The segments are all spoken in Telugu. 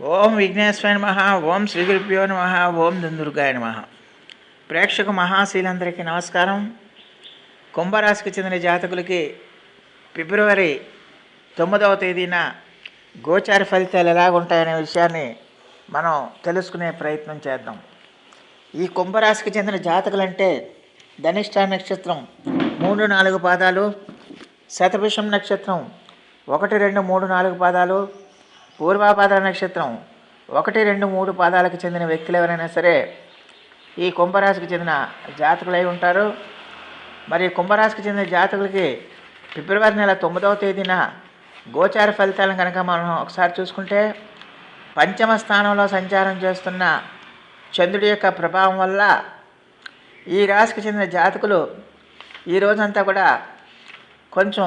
ఓం విఘ్నేశ్వర నమ ఓం శ్రీగురుభ్యో నమ ఓం దుందుర్గాయ నమ. ప్రేక్షక మహాశీలందరికీ నమస్కారం. కుంభరాశికి చెందిన జాతకులకి ఫిబ్రవరి తొమ్మిదవ తేదీన గోచార ఫలితాలు ఎలాగుంటాయనే విషయాన్ని మనం తెలుసుకునే ప్రయత్నం చేద్దాం. ఈ కుంభరాశికి చెందిన జాతకులంటే ధనిష్ట నక్షత్రం మూడు నాలుగు పాదాలు శతభిషం నక్షత్రం ఒకటి రెండు మూడు నాలుగు పాదాలు పూర్వాపాద నక్షత్రం ఒకటి రెండు మూడు పాదాలకు చెందిన వ్యక్తులు ఎవరైనా సరే ఈ కుంభరాశికి చెందిన జాతకులై ఉంటారు. మరి కుంభరాశికి చెందిన జాతకులకి ఫిబ్రవరి నెల తొమ్మిదవ తేదీన గోచార ఫలితాలను కనుక మనం ఒకసారి చూసుకుంటే పంచమ స్థానంలో సంచారం చేస్తున్న చంద్రుడి యొక్క ప్రభావం వల్ల ఈ రాశికి చెందిన జాతకులు ఈ రోజంతా కూడా కొంచెం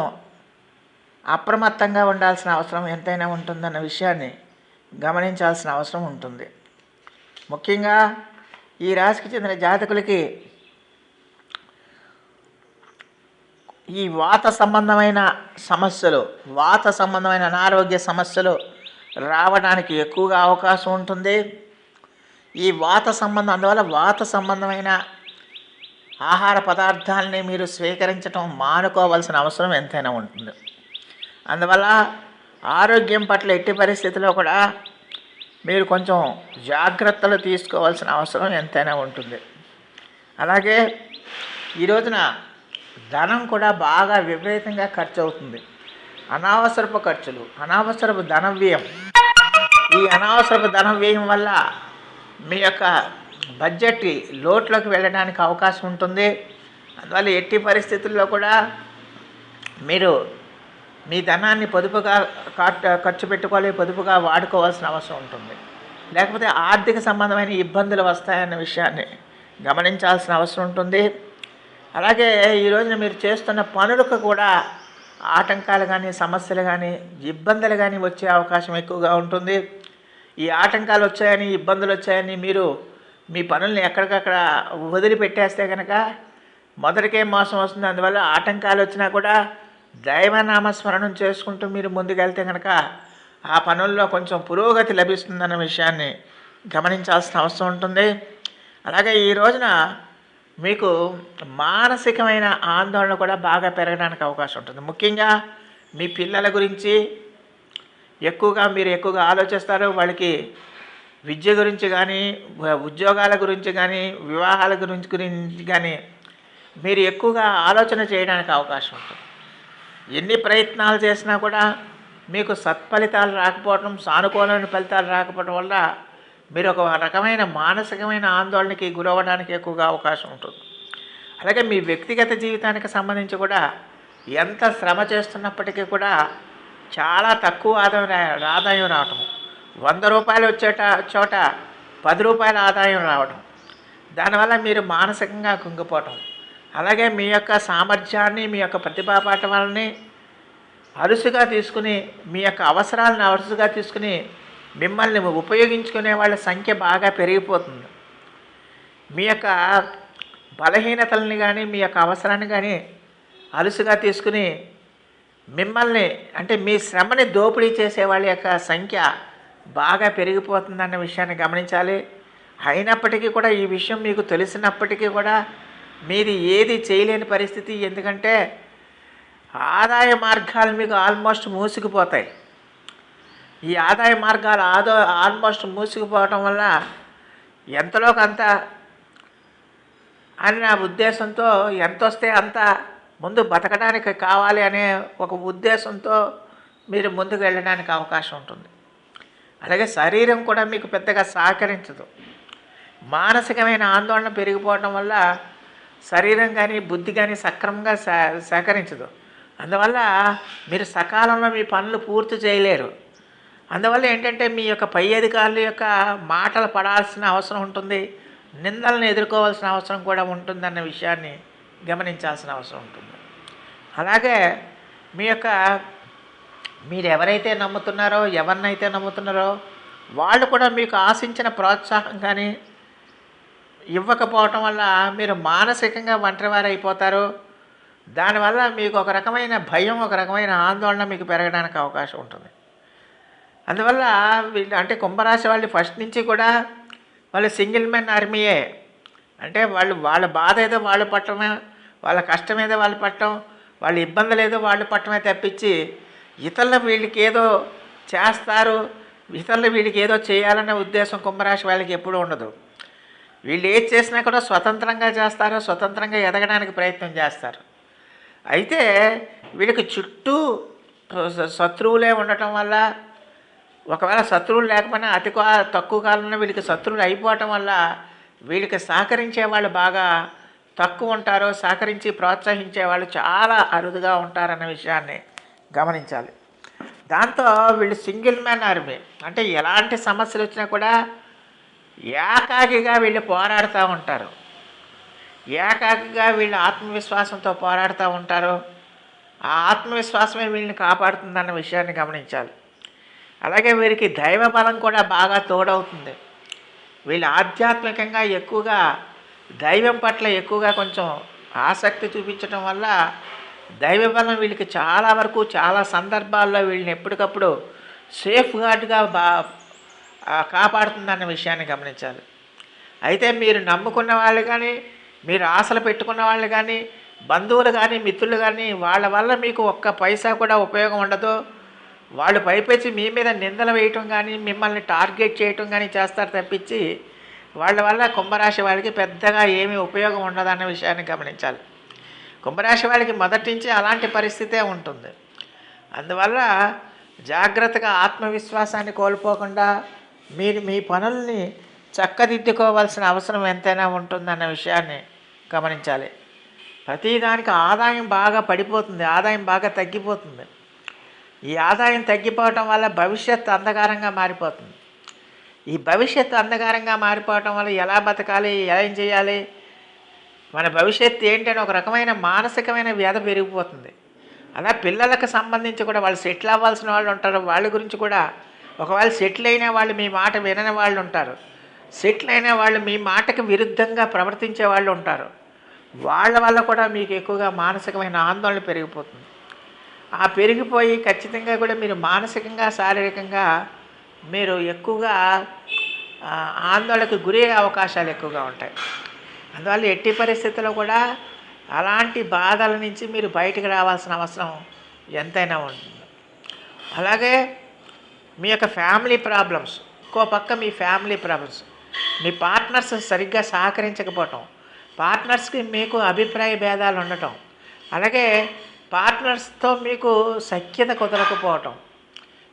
అప్రమత్తంగా ఉండాల్సిన అవసరం ఎంతైనా ఉంటుందన్న విషయాన్ని గమనించాల్సిన అవసరం ఉంటుంది. ముఖ్యంగా ఈ రాశికి చెందిన జాతకులకి ఈ వాత సంబంధమైన సమస్యలు వాత సంబంధమైన అనారోగ్య సమస్యలు రావడానికి ఎక్కువగా అవకాశం ఉంటుంది. ఈ వాత సంబంధం అందువల్ల వాత సంబంధమైన ఆహార పదార్థాలని మీరు స్వీకరించడం మానుకోవాల్సిన అవసరం ఎంతైనా ఉంటుంది. అందువల్ల ఆరోగ్యం పట్ల ఎట్టి పరిస్థితిలో కూడా మీరు కొంచెం జాగ్రత్తలు తీసుకోవాల్సిన అవసరం ఎంతైనా ఉంటుంది. అలాగే ఈ రోజున ధనం కూడా బాగా విపరీతంగా ఖర్చు అవుతుంది. అనవసరపు ఖర్చులు అనవసరపు ధన వ్యయం. ఈ అనవసరపు ధన వ్యయం వల్ల మీ యొక్క బడ్జెట్ లోట్లోకి వెళ్ళడానికి అవకాశం ఉంటుంది. అందువల్ల ఎట్టి పరిస్థితుల్లో కూడా మీరు మీ ధనాన్ని పొదుపుగా ఖర్చు పెట్టుకోవాలి పొదుపుగా వాడుకోవాల్సిన అవసరం ఉంటుంది. లేకపోతే ఆర్థిక సంబంధమైన ఇబ్బందులు వస్తాయన్న విషయాన్ని గమనించాల్సిన అవసరం ఉంటుంది. అలాగే ఈ రోజున మీరు చేస్తున్న పనులకు కూడా ఆటంకాలు కానీ సమస్యలు కానీ ఇబ్బందులు కానీ వచ్చే అవకాశం ఎక్కువగా ఉంటుంది. ఈ ఆటంకాలు వచ్చాయని ఇబ్బందులు వచ్చాయని మీరు మీ పనుల్ని ఎక్కడికక్కడ వదిలిపెట్టేస్తే కనుక మొదటికే మోసం వస్తుంది. అందువల్ల ఆటంకాలు వచ్చినా కూడా దైవనామస్మరణం చేసుకుంటూ మీరు ముందుకెళ్తే కనుక ఆ పనుల్లో కొంచెం పురోగతి లభిస్తుందన్న విషయాన్ని గమనించాల్సిన అవసరం ఉంటుంది. అలాగే ఈ రోజున మీకు మానసికమైన ఆందోళన కూడా బాగా పెరగడానికి అవకాశం ఉంటుంది. ముఖ్యంగా మీ పిల్లల గురించి ఎక్కువగా మీరు ఎక్కువగా ఆలోచిస్తారు. వాళ్ళకి విద్య గురించి కానీ ఉద్యోగాల గురించి కానీ వివాహాల గురించి గురించి కానీ మీరు ఎక్కువగా ఆలోచన చేయడానికి అవకాశం ఉంటుంది. ఎన్ని ప్రయత్నాలు చేసినా కూడా మీకు సత్ఫలితాలు రాకపోవడం సానుకూలమైన ఫలితాలు రాకపోవడం వల్ల మీరు ఒక రకమైన మానసికమైన ఆందోళనకి గురవ్వడానికి ఎక్కువగా అవకాశం ఉంటుంది. అలాగే మీ వ్యక్తిగత జీవితానికి సంబంధించి కూడా ఎంత శ్రమ చేస్తున్నప్పటికీ కూడా చాలా తక్కువ ఆదాయం రా- ఆదాయం రావటం. వంద రూపాయలు వచ్చేట చోట పది రూపాయల ఆదాయం రావడం దానివల్ల మీరు మానసికంగా కుంగిపోవటం. అలాగే మీ యొక్క సామర్థ్యాన్ని మీ యొక్క ప్రతిభా పాఠవాలని అరుసుగా తీసుకుని మీ యొక్క అవసరాలను అరుసుగా తీసుకుని మిమ్మల్ని ఉపయోగించుకునే వాళ్ళ సంఖ్య బాగా పెరిగిపోతుంది. మీ యొక్క బలహీనతల్ని కానీ మీ యొక్క అవసరాన్ని కానీ అలుసుగా తీసుకుని మిమ్మల్ని అంటే మీ శ్రమని దోపిడీ చేసే వాళ్ళ యొక్క సంఖ్య బాగా పెరిగిపోతుందన్న విషయాన్ని గమనించాలి. అయినప్పటికీ కూడా ఈ విషయం మీకు తెలిసినప్పటికీ కూడా మీది ఏది చేయలేని పరిస్థితి ఎందుకంటే ఆదాయ మార్గాలు మీకు ఆల్మోస్ట్ మూసుకుపోతాయి. ఈ ఆదాయ మార్గాలు ఆదో ఆల్మోస్ట్ మూసుకుపోవటం వల్ల ఎంతలోకి అంత అని నా ఉద్దేశంతో ఎంత వస్తే అంత ముందు బతకడానికి కావాలి అనే ఒక ఉద్దేశంతో మీరు ముందుకు వెళ్ళడానికి అవకాశం ఉంటుంది. అలాగే శరీరం కూడా మీకు పెద్దగా సహకరించదు. మానసికమైన ఆందోళన పెరిగిపోవటం వల్ల శరీరం కానీ బుద్ధి కానీ సక్రమంగా సహకరించదు. అందువల్ల మీరు సకాలంలో మీ పనులు పూర్తి చేయలేరు. అందువల్ల ఏంటంటే మీ యొక్క పై అధికారుల యొక్క మాటలు పడాల్సిన అవసరం ఉంటుంది. నిందలను ఎదుర్కోవాల్సిన అవసరం కూడా ఉంటుందన్న విషయాన్ని గమనించాల్సిన అవసరం ఉంటుంది. అలాగే మీ యొక్క మీరు ఎవరైతే నమ్ముతున్నారో ఎవరినైతే నమ్ముతున్నారో వాళ్ళు కూడా మీకు ఆశించిన ప్రోత్సాహం కానీ ఇవ్వకపోవటం వల్ల మీరు మానసికంగా ఒంటరివారు అయిపోతారు దానివల్ల మీకు ఒక రకమైన భయం ఒక రకమైన ఆందోళన మీకు పెరగడానికి అవకాశం ఉంటుంది. అందువల్ల వీళ్ళు అంటే కుంభరాశి వాళ్ళు ఫస్ట్ నుంచి కూడా వాళ్ళు సింగిల్ మెన్ ఆర్మీయే. అంటే వాళ్ళు వాళ్ళ బాధ ఏదో వాళ్ళు పట్టడమే వాళ్ళ కష్టం ఏదో వాళ్ళు పట్టడం వాళ్ళ ఇబ్బందులు ఏదో వాళ్ళు పట్టమే తప్పించి ఇతరులు వీళ్ళకి ఏదో చేస్తారు ఇతరులు వీళ్ళకి ఏదో చేయాలనే ఉద్దేశం కుంభరాశి వాళ్ళకి ఎప్పుడూ ఉండదు. వీళ్ళు ఏది చేసినా కూడా స్వతంత్రంగా చేస్తారు స్వతంత్రంగా ఎదగడానికి ప్రయత్నం చేస్తారు. అయితే వీళ్ళకి చుట్టూ శత్రువులే ఉండటం వల్ల ఒకవేళ శత్రువులు లేకపోయినా అతి తక్కువ కాలంలో వీళ్ళకి శత్రువులు అయిపోవటం వల్ల వీళ్ళకి సహకరించే వాళ్ళు బాగా తక్కువ ఉంటారు సహకరించి ప్రోత్సహించే వాళ్ళు చాలా అరుదుగా ఉంటారన్న విషయాన్ని గమనించాలి. దాంతో వీళ్ళు సింగిల్ మ్యాన్ ఆర్మీ. అంటే ఎలాంటి సమస్యలు వచ్చినా కూడా ఏకాకిగా వీళ్ళు పోరాడుతూ ఉంటారు. ఏకాకిగా వీళ్ళు ఆత్మవిశ్వాసంతో పోరాడుతూ ఉంటారు. ఆ ఆత్మవిశ్వాసమే వీళ్ళని కాపాడుతుందన్న విషయాన్ని గమనించాలి. అలాగే వీరికి దైవ బలం కూడా బాగా తోడవుతుంది. వీళ్ళు ఆధ్యాత్మికంగా ఎక్కువగా దైవం పట్ల ఎక్కువగా కొంచెం ఆసక్తి చూపించడం వల్ల దైవ బలం వీళ్ళకి చాలా వరకు చాలా సందర్భాల్లో వీళ్ళని ఎప్పటికప్పుడు సేఫ్ గార్డ్గా బా కాపాడుతుందన్న విషయాన్ని గమనించాలి. అయితే మీరు నమ్ముకున్న వాళ్ళు కానీ మీరు ఆశలు పెట్టుకున్న వాళ్ళు కానీ బంధువులు కానీ మిత్రులు కానీ వాళ్ళ వల్ల మీకు ఒక్క పైసా కూడా ఉపయోగం ఉండదు. వాళ్ళు పైపెచ్చి మీ మీద నిందలు వేయటం కానీ మిమ్మల్ని టార్గెట్ చేయటం కానీ చేస్తారు తప్పించి వాళ్ళ వల్ల కుంభరాశి వాళ్ళకి పెద్దగా ఏమీ ఉపయోగం ఉండదన్న విషయాన్ని గమనించాలి. కుంభరాశి వాళ్ళకి మొదటి నుంచి అలాంటి పరిస్థితే ఉంటుంది. అందువల్ల జాగ్రత్తగా ఆత్మవిశ్వాసాన్ని కోల్పోకుండా మీరు మీ పనుల్ని చక్కదిద్దుకోవాల్సిన అవసరం ఎంతైనా ఉంటుందన్న విషయాన్ని గమనించాలి. ప్రతిదానికి ఆదాయం బాగా పడిపోతుంది ఆదాయం బాగా తగ్గిపోతుంది. ఈ ఆదాయం తగ్గిపోవటం వల్ల భవిష్యత్తు అంధకారంగా మారిపోతుంది. ఈ భవిష్యత్తు అంధకారంగా మారిపోవటం వల్ల ఎలా బతకాలి ఏం చేయాలి? మన భవిష్యత్తు ఏంటని ఒక రకమైన మానసికమైన వ్యాధ పెరిగిపోతుంది. అలా పిల్లలకు సంబంధించి కూడా వాళ్ళు సెటిల్ అవ్వాల్సిన వాళ్ళు ఉంటారు. వాళ్ళ గురించి కూడా ఒకవేళ సెటిల్ అయిన వాళ్ళు మీ మాట వినని వాళ్ళు ఉంటారు. సెటిల్ అయిన వాళ్ళు మీ మాటకు విరుద్ధంగా ప్రవర్తించే వాళ్ళు ఉంటారు. వాళ్ళ వల్ల కూడా మీకు ఎక్కువగా మానసికమైన ఆందోళన పెరిగిపోతుంది. ఆ పెరిగిపోయి ఖచ్చితంగా కూడా మీరు మానసికంగా శారీరకంగా మీరు ఎక్కువగా ఆందోళనకు గురయ్యే అవకాశాలు ఎక్కువగా ఉంటాయి. అందువల్ల ఎట్టి పరిస్థితుల్లో కూడా అలాంటి బాధల నుంచి మీరు బయటకు రావాల్సిన అవసరం ఎంతైనా ఉంటుంది. అలాగే మీ యొక్క ఫ్యామిలీ ప్రాబ్లమ్స్ ఇంకో పక్క మీ ఫ్యామిలీ ప్రాబ్లమ్స్. మీ పార్ట్నర్స్ సరిగ్గా సహకరించకపోవటం పార్ట్నర్స్కి మీకు అభిప్రాయ భేదాలు ఉండటం అలాగే పార్ట్నర్స్తో మీకు సఖ్యత కుదరకపోవటం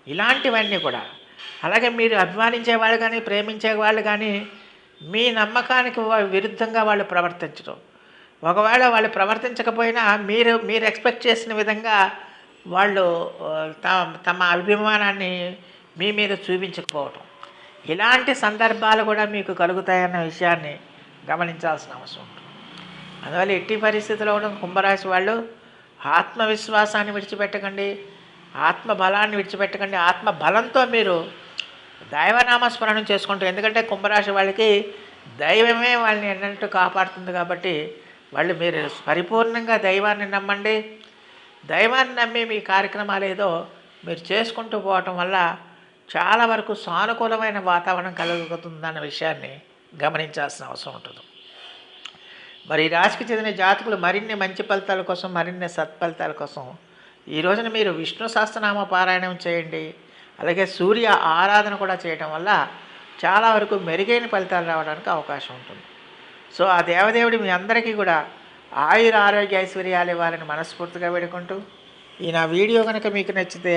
ఇలాంటివన్నీ కూడా. అలాగే మీరు అభిమానించే వాళ్ళు కానీ ప్రేమించే వాళ్ళు కానీ మీ నమ్మకానికి విరుద్ధంగా వాళ్ళు ప్రవర్తించడం ఒకవేళ వాళ్ళు ప్రవర్తించకపోయినా మీరు మీరు ఎక్స్పెక్ట్ చేసిన విధంగా వాళ్ళు త- తమ అభిమానాన్ని మీ మీద చూపించకపోవటం. ఇలాంటి సందర్భాలు కూడా మీకు కలుగుతాయన్న విషయాన్ని గమనించాల్సిన అవసరం ఉంటుంది. అందువల్ల ఎట్టి పరిస్థితుల్లో ఉండడం కుంభరాశి వాళ్ళు ఆత్మవిశ్వాసాన్ని విడిచిపెట్టకండి ఆత్మ బలాన్ని విడిచిపెట్టకండి ఆత్మ బలంతో మీరు దైవనామస్మరణం చేసుకుంటారు. ఎందుకంటే కుంభరాశి వాళ్ళకి దైవమే వాళ్ళని ఎన్నట్టు కాపాడుతుంది కాబట్టి వాళ్ళు మీరు పరిపూర్ణంగా దైవాన్ని నమ్మండి. దైవాన్ని నమ్మి మీ కార్యక్రమాలు ఏదో మీరు చేసుకుంటూ పోవటం వల్ల చాలా వరకు సానుకూలమైన వాతావరణం కలుగుతుందన్న విషయాన్ని గమనించాల్సిన అవసరం ఉంటుంది. మరి ఈ రాశికి చెందిన జాతకులు మరిన్ని మంచి ఫలితాల కోసం మరిన్ని సత్ఫలితాల కోసం ఈ రోజున మీరు విష్ణు సహస్రనామ పారాయణం చేయండి. అలాగే సూర్య ఆరాధన కూడా చేయటం వల్ల చాలా వరకు మెరుగైన ఫలితాలు రావడానికి అవకాశం ఉంటుంది. సో ఆ దేవదేవుడి మీ అందరికీ కూడా ఆయుర ఆరోగ్య ఐశ్వర్యాలు ఇవ్వాలని మనస్ఫూర్తిగా వేడుకుంటూ ఈ నా వీడియో కనుక మీకు నచ్చితే